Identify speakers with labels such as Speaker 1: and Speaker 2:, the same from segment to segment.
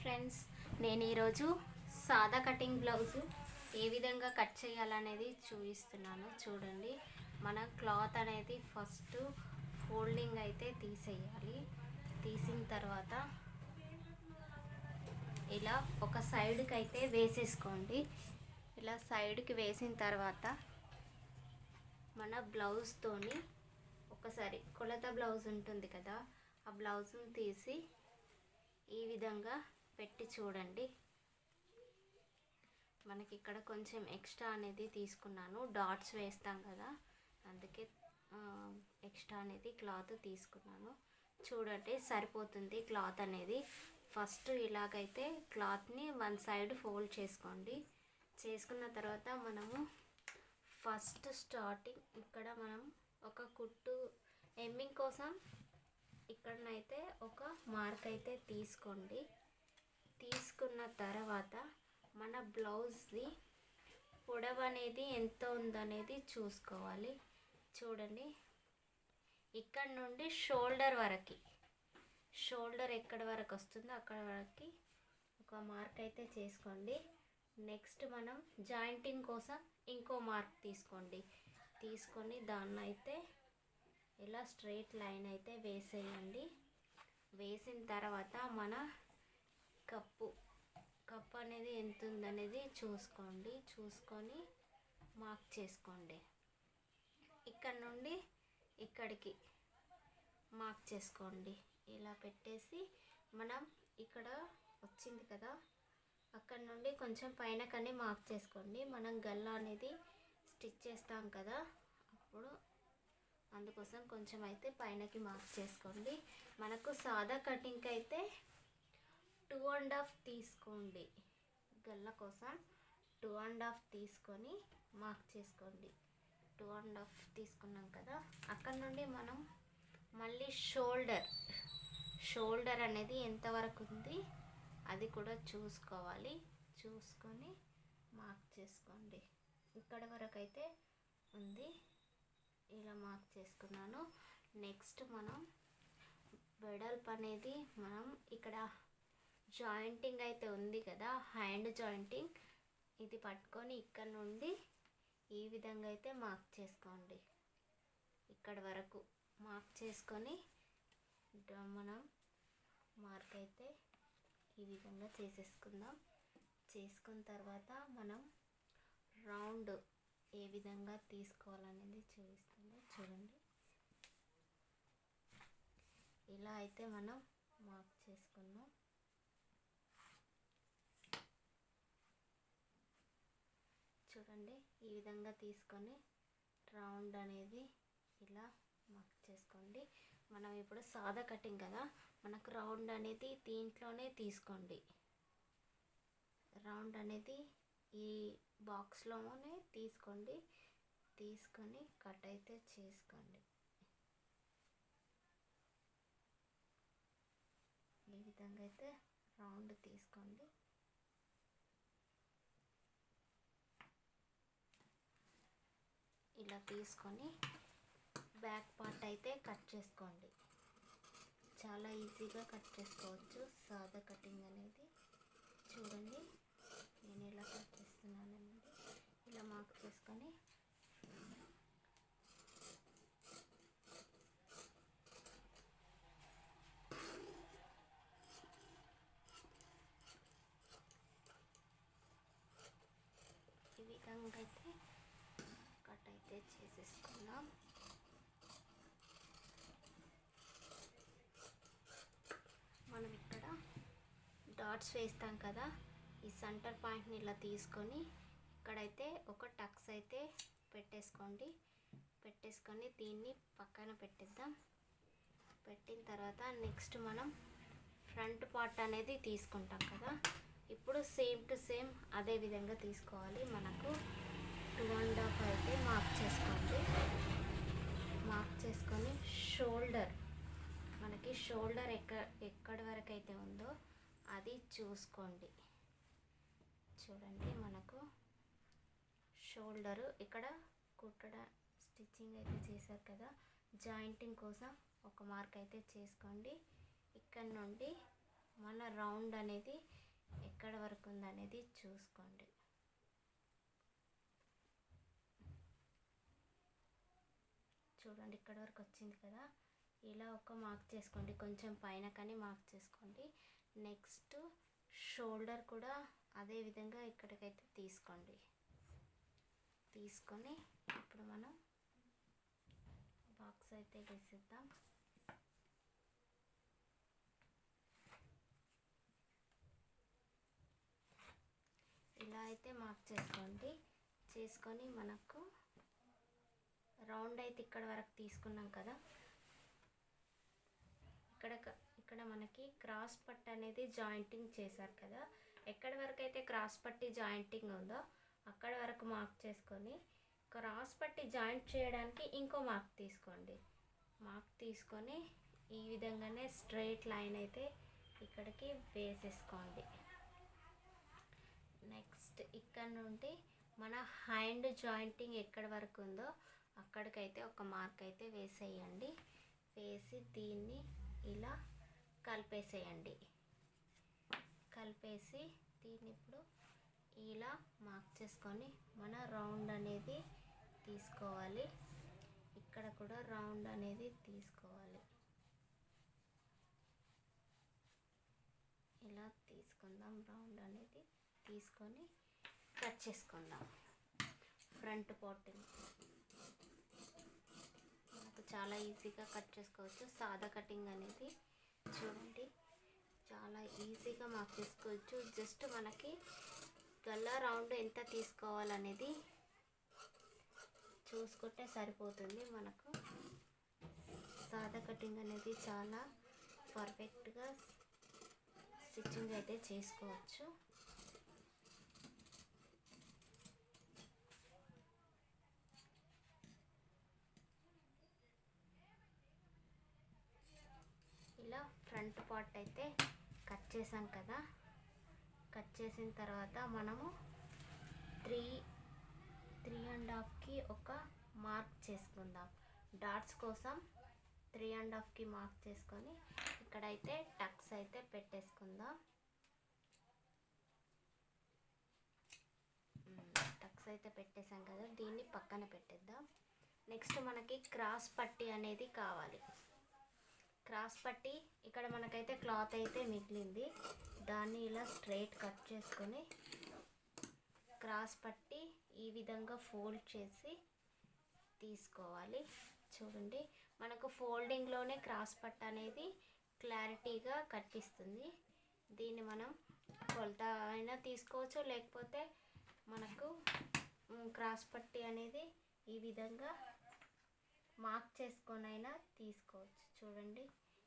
Speaker 1: Friends నేను ఈరోజు సాదా కటింగ్ బ్లౌజ్ ఏ విధంగా కట్ చేయాలనేది చూపిస్తున్నాను. చూడండి మన క్లాత్ అనేది ఫస్ట్ ఫోల్డింగ్ అయితే తీసేయాలి. తీసిన తర్వాత ఇలా ఒక సైడ్కి అయితే వేసేసుకోండి. ఇలా సైడ్కి వేసిన తర్వాత మన బ్లౌజ్తోని ఒకసారి కొలత బ్లౌజ్ ఉంటుంది కదా ఆ బ్లౌజ్ని తీసి ఈ విధంగా పెట్టి చూడండి. మనకి ఇక్కడ కొంచెం ఎక్స్ట్రా అనేది తీసుకున్నాను. డాట్స్ వేస్తాం కదా. అందుకే ఎక్స్ట్రా అనేది క్లాత్ తీసుకున్నాను. చూడండి సరిపోతుంది క్లాత్ అనేది. ఫస్ట్ ఇలాగైతే క్లాత్ని వన్ సైడ్ ఫోల్డ్ చేసుకోండి. చేసుకున్న తర్వాత మనము ఫస్ట్ స్టార్టింగ్ ఇక్కడ మనం ఒక కుట్టు ఎమ్మింగ్ కోసం ఇక్కడనైతే ఒక మార్క్ అయితే తీసుకోండి. తీసుకున్న తర్వాత మన బ్లౌజ్ది పొడవు అనేది ఎంత ఉందనేది చూసుకోవాలి. చూడండి. ఇక్కడ నుండి షోల్డర్ వరకు. షోల్డర్ ఎక్కడ వరకు వస్తుందో అక్కడ వరకు ఒక మార్క్ అయితే చేసుకోండి. నెక్స్ట్ మనం జాయింటింగ్ కోసం ఇంకో మార్క్ తీసుకోండి. తీసుకొని దాన్ని అయితే ఇలా స్ట్రైట్ లైన్ అయితే వేసేయండి. వేసిన తర్వాత మన కప్పు. కప్పు అనేది ఎంత ఉందనేది చూసుకోండి. చూసుకొని మార్క్ చేసుకోండి. ఇక్కడ నుండి ఇక్కడికి మార్క్ చేసుకోండి. ఇలా పెట్టేసి మనం ఇక్కడ వచ్చింది కదా అక్కడ నుండి కొంచెం పైన కానీ మార్క్ చేసుకోండి. మనం గల్లా అనేది స్టిచ్ చేస్తాం కదా అప్పుడు అందుకోసం కొంచెం అయితే పైనకి మార్క్ చేసుకోండి. మనకు సాదా కటింగ్కి అయితే టూ అండ్ హాఫ్ తీసుకోండి. గల్ల కోసం టూ అండ్ హాఫ్ తీసుకొని మార్క్ చేసుకోండి. టూ అండ్ హాఫ్ తీసుకున్నాం కదా అక్కడ నుండి మనం మళ్ళీ షోల్డర్ షోల్డర్ అనేది ఎంతవరకు ఉంది అది కూడా చూసుకోవాలి. చూసుకొని మార్క్ చేసుకోండి. ఇక్కడ వరకు అయితే ఉంది. ఇలా మార్క్ చేసుకున్నాను. నెక్స్ట్ మనం వెడల్పు అనేది మనం ఇక్కడ జాయింటింగ్ అయితే ఉంది కదా హ్యాండ్ జాయింటింగ్. ఇది పట్టుకొని ఇక్కడ నుండి ఈ విధంగా అయితే మార్క్ చేసుకోండి. ఇక్కడ వరకు మార్క్ చేసుకొని మనం మార్క్ అయితే ఈ విధంగా చేసేసుకుందాం. చేసుకున్న తర్వాత మనం రౌండ్ ఏ విధంగా తీసుకోవాలనేది చూపిస్తుంది. చూడండి. ఇలా అయితే మనం మార్క్ చేసుకున్నాం. చూడండి. ఈ విధంగా తీసుకొని రౌండ్ అనేది ఇలా మార్క్ చేసుకోండి. మనం ఇప్పుడు సాదా కటింగ్ కదా మనకు రౌండ్ అనేది దీంట్లోనే తీసుకోండి. రౌండ్ అనేది ఈ బాక్స్లోనే తీసుకోండి. తీసుకొని కట్ అయితే చేసుకోండి. ఈ విధంగా అయితే రౌండ్ తీసుకోండి. ఇలా తీసుకొని బ్యాక్ పార్ట్ అయితే కట్ చేసుకోండి. చాలా ఈజీగా కట్ చేసుకోవచ్చు. సాదా కటింగ్ అనేది. చూడండి. నేను ఎలా కట్ చేస్తున్నాను అనేది ఇలా మార్క్ చేసుకొని ఈ విధంగా అయితే కట్ చేసేసుకున్నాం మనం ఇక్కడ డాట్స్ వేస్తాం కదా ఈ సెంటర్ పాయింట్ని ఇలా తీసుకొని ఇక్కడైతే ఒక టక్స్ అయితే పెట్టేసుకోండి. పెట్టేసుకొని దీన్ని పక్కన పెట్టిద్దాం. పెట్టిన తర్వాత నెక్స్ట్ మనం ఫ్రంట్ పార్ట్ అనేది తీసుకుంటాం కదా. ఇప్పుడు సేమ్ టు సేమ్ అదే విధంగా తీసుకోవాలి మనకు టూ అండ్ హాఫ్ అయితే మార్క్ చేసుకోండి మార్క్ చేసుకొని షోల్డర్ మనకి షోల్డర్ ఎక్క ఎక్కడి వరకు అయితే ఉందో అది చూసుకోండి. చూడండి మనకు షోల్డరు ఇక్కడ కుట్టడ స్టిచ్చింగ్ అయితే చేశారు కదా. జాయింటింగ్ కోసం ఒక మార్క్ అయితే చేసుకోండి. ఇక్కడ నుండి మన రౌండ్ అనేది ఎక్కడ వరకు ఉందనేది చూసుకోండి. చూడండి ఇక్కడ వరకు వచ్చింది కదా. ఇలా ఒక మార్క్ చేసుకోండి. కొంచెం పైన కానీ మార్క్ చేసుకోండి. నెక్స్ట్ షోల్డర్ కూడా అదే విధంగా ఇక్కడికైతే తీసుకోండి. తీసుకొని ఇప్పుడు మనం బాక్స్ అయితే వేసిద్దాం ఇలా అయితే మార్క్ చేసుకోండి. చేసుకొని మనకు రౌండ్ అయితే ఇక్కడ వరకు తీసుకున్నాం కదా. ఇక్కడ ఇక్కడ మనకి క్రాస్ పట్ అనేది జాయింటింగ్ చేశారు కదా. ఎక్కడి వరకు అయితే క్రాస్ పట్టి జాయింటింగ్ ఉందో అక్కడ వరకు మార్క్ చేసుకొని క్రాస్ పట్టి జాయింట్ చేయడానికి ఇంకో మార్క్ తీసుకోండి. మార్క్ తీసుకొని ఈ విధంగానే స్ట్రైట్ లైన్ అయితే ఇక్కడికి వేసేసుకోండి. నెక్స్ట్ ఇక్కడ నుండి మన హ్యాండ్ జాయింటింగ్ ఎక్కడి వరకు ఉందో అక్కడికైతే ఒక మార్క్ అయితే వేసేయండి. వేసి దీన్ని ఇలా కలిపేసేయండి. కలిపేసి దీన్ని ఇప్పుడు ఇలా మార్క్ చేసుకొని మన రౌండ్ అనేది తీసుకోవాలి. ఇక్కడ కూడా రౌండ్ అనేది తీసుకోవాలి. ఇలా తీసుకుందాం. రౌండ్ అనేది తీసుకొని కట్ చేసుకుందాం. ఫ్రంట్ పార్ట్ని మనకు చాలా ఈజీగా కట్ చేసుకోవచ్చు. సాదా కటింగ్ అనేది చూడండి. చాలా ఈజీగా మాకు తీసుకోవచ్చు జస్ట్ మనకి గల్లా రౌండ్ ఎంత తీసుకోవాలనేది చూసుకుంటే సరిపోతుంది మనకు. సాదా కటింగ్ అనేది చాలా పర్ఫెక్ట్గా స్టిచ్చింగ్ అయితే చేసుకోవచ్చు ఇలా ఫ్రంట్ పార్ట్ అయితే కట్ చేసాం కదా. కట్ చేసిన తర్వాత మనము త్రీ త్రీ అండ్ హాఫ్కి ఒక మార్క్ చేసుకుందాం. డాట్స్ కోసం త్రీ అండ్ హాఫ్కి మార్క్ చేసుకొని ఇక్కడైతే టక్స్ అయితే పెట్టేసుకుందాం. టక్స్ అయితే పెట్టేసాం కదా దీన్ని పక్కన పెట్టేద్దాం. నెక్స్ట్ మనకి క్రాస్ పట్టి అనేది కావాలి. క్రాస్ పట్టి ఇక్కడ మనకైతే క్లాత్ అయితే మిగిలింది. దాన్ని ఇలా స్ట్రైట్ కట్ చేసుకొని క్రాస్ పట్టి ఈ విధంగా ఫోల్డ్ చేసి తీసుకోవాలి. చూడండి మనకు ఫోల్డింగ్లోనే క్రాస్ పట్ట అనేది క్లారిటీగా కనిపిస్తుంది. దీన్ని మనం కొలత అయినా తీసుకోవచ్చు లేకపోతే మనకు క్రాస్ పట్టి అనేది ఈ విధంగా మార్క్ చేసుకొని అయినా తీసుకోవచ్చు. చూడండి.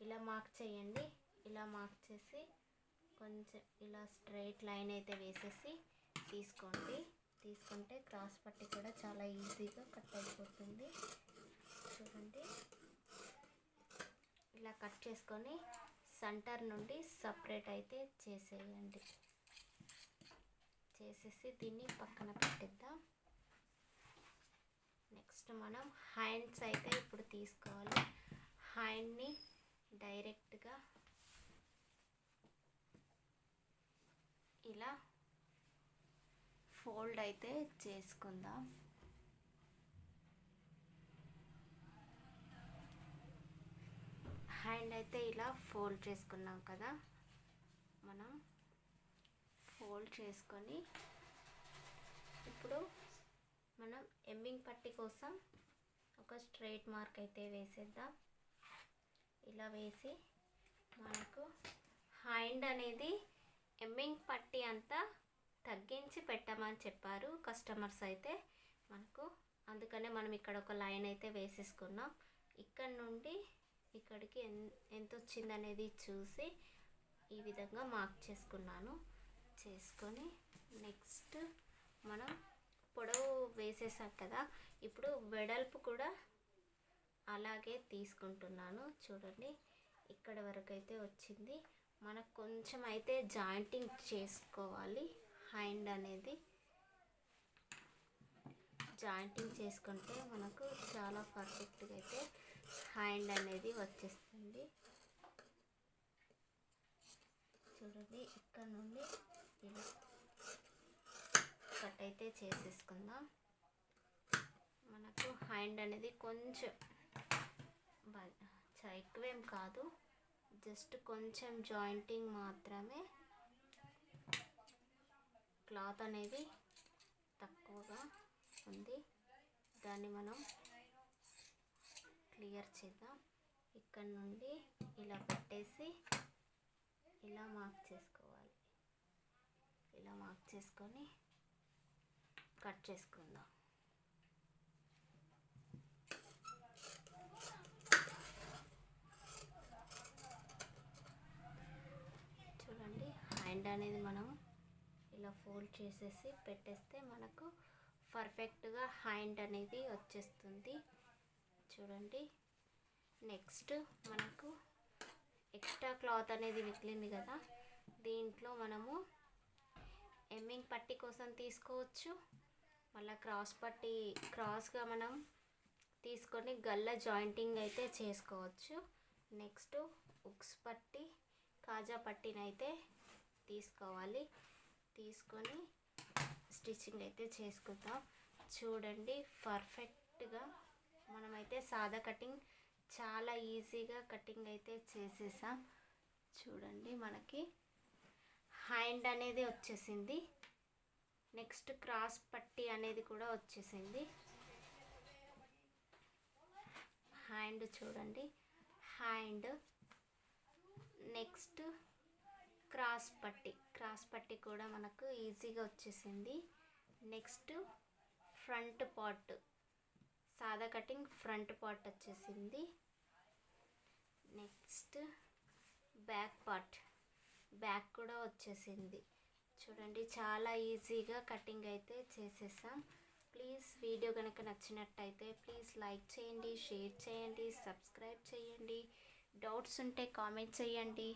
Speaker 1: ఇలా మార్క్ చేయండి. ఇలా మార్క్ చేసి కొంచెం ఇలా స్ట్రైట్ లైన్ అయితే వేసేసి తీసుకోండి. తీసుకుంటే క్రాస్ పట్టి కూడా చాలా ఈజీగా కట్ అయిపోతుంది. చూడండి. ఇలా కట్ చేసుకొని సెంటర్ నుండి సపరేట్ అయితే చేసేయండి. చేసేసి దీన్ని పక్కన పెట్టిద్దాం. నెక్స్ట్ మనం హ్యాండ్స్ అయితే ఇప్పుడు తీసుకోవాలి. హ్యాండ్ని డైరెక్ట్గా ఇలా ఫోల్డ్ అయితే చేసుకుందాం. హ్యాండ్ అయితే ఇలా ఫోల్డ్ చేసుకున్నాం కదా. మనం ఫోల్డ్ చేసుకొని ఇప్పుడు మనం ఎమ్మింగ్ పట్టి కోసం ఒక స్ట్రైట్ మార్క్ అయితే వేసేద్దాం. ఇలా వేసి మనకు హ్యాండ్ అనేది ఎమ్మింగ్ పట్టి అంతా తగ్గించి పెట్టమని చెప్పారు కస్టమర్స్ అయితే. మనకు అందుకనే మనం ఇక్కడ ఒక లైన్ అయితే వేసేసుకున్నాం. ఇక్కడ నుండి ఇక్కడికి ఎన్ ఎంత వచ్చిందనేది చూసి ఈ విధంగా మార్క్ చేసుకున్నాను. చేసుకొని నెక్స్ట్ మనం పొడవు వేసేసాం కదా. ఇప్పుడు వెడల్పు కూడా అలాగే తీసుకుంటున్నాను. చూడండి ఇక్కడ వరకు అయితే వచ్చింది. మనకు కొంచెం అయితే జాయింటింగ్ చేసుకోవాలి. హ్యాండ్ అనేది జాయింటింగ్ చేసుకుంటే మనకు చాలా పర్ఫెక్ట్గా అయితే హ్యాండ్ అనేది వచ్చేస్తుంది. చూడండి ఇక్కడ నుండి ఇలా కట్ అయితే చేసేసుకుందాం. మనకు హ్యాండ్ అనేది కొంచెం ఎక్కువేం కాదు. జస్ట్ కొంచెం జాయింటింగ్ మాత్రమే. క్లాత్ అనేది తక్కువగా ఉంది. దాన్ని మనం క్లియర్ చేద్దాం. ఇక్కడ నుండి ఇలా పెట్టేసి ఇలా మార్క్ చేసుకోవాలి. ఇలా మార్క్ చేసుకొని కట్ చేసుకుందాం చూడండి హ్యాండ్ అనేది మనం ఇలా ఫోల్డ్ చేసేసి పెట్టేస్తే మనకు పర్ఫెక్ట్గా హ్యాండ్ అనేది వచ్చేస్తుంది. చూడండి. నెక్స్ట్ మనకు ఎక్స్ట్రా క్లాత్ అనేది మిగిలింది కదా. దీంట్లో మనము ఎమ్మింగ్ పట్టి కోసం తీసుకోవచ్చు. మళ్ళీ క్రాస్ పట్టి క్రాస్గా మనం తీసుకొని గల్ల జాయింటింగ్ అయితే చేసుకోవచ్చు. నెక్స్ట్ ఉక్స్ పట్టి కాజా పట్టినైతే తీసుకోవాలి. తీసుకొని స్టిచ్చింగ్ అయితే చేసుకుందాం. చూడండి పర్ఫెక్ట్గా మనమైతే సాదా కటింగ్ చాలా ఈజీగా కటింగ్ అయితే చేసేసాం. చూడండి మనకి హ్యాండ్ అనేది వచ్చేసింది. నెక్స్ట్ క్రాస్ పట్టి అనేది కూడా వచ్చేసింది. హ్యాండ్ చూడండి హ్యాండ్. నెక్స్ట్ క్రాస్ పట్టి క్రాస్ పట్టి కూడా మనకు ఈజీగా వచ్చేసింది. నెక్స్ట్ ఫ్రంట్ పార్ట్ సాదా కటింగ్ ఫ్రంట్ పార్ట్ వచ్చేసింది. నెక్స్ట్ బ్యాక్ పార్ట్ బ్యాక్ కూడా వచ్చేసింది. చూడండి చాలా ఈజీగా కటింగ్ అయితే చేసేసాం. ప్లీజ్ వీడియో కనుక నచ్చినట్టయితే ప్లీజ్ లైక్ చేయండి షేర్ చేయండి సబ్స్క్రైబ్ చేయండి. డౌట్స్ ఉంటే కామెంట్ చేయండి.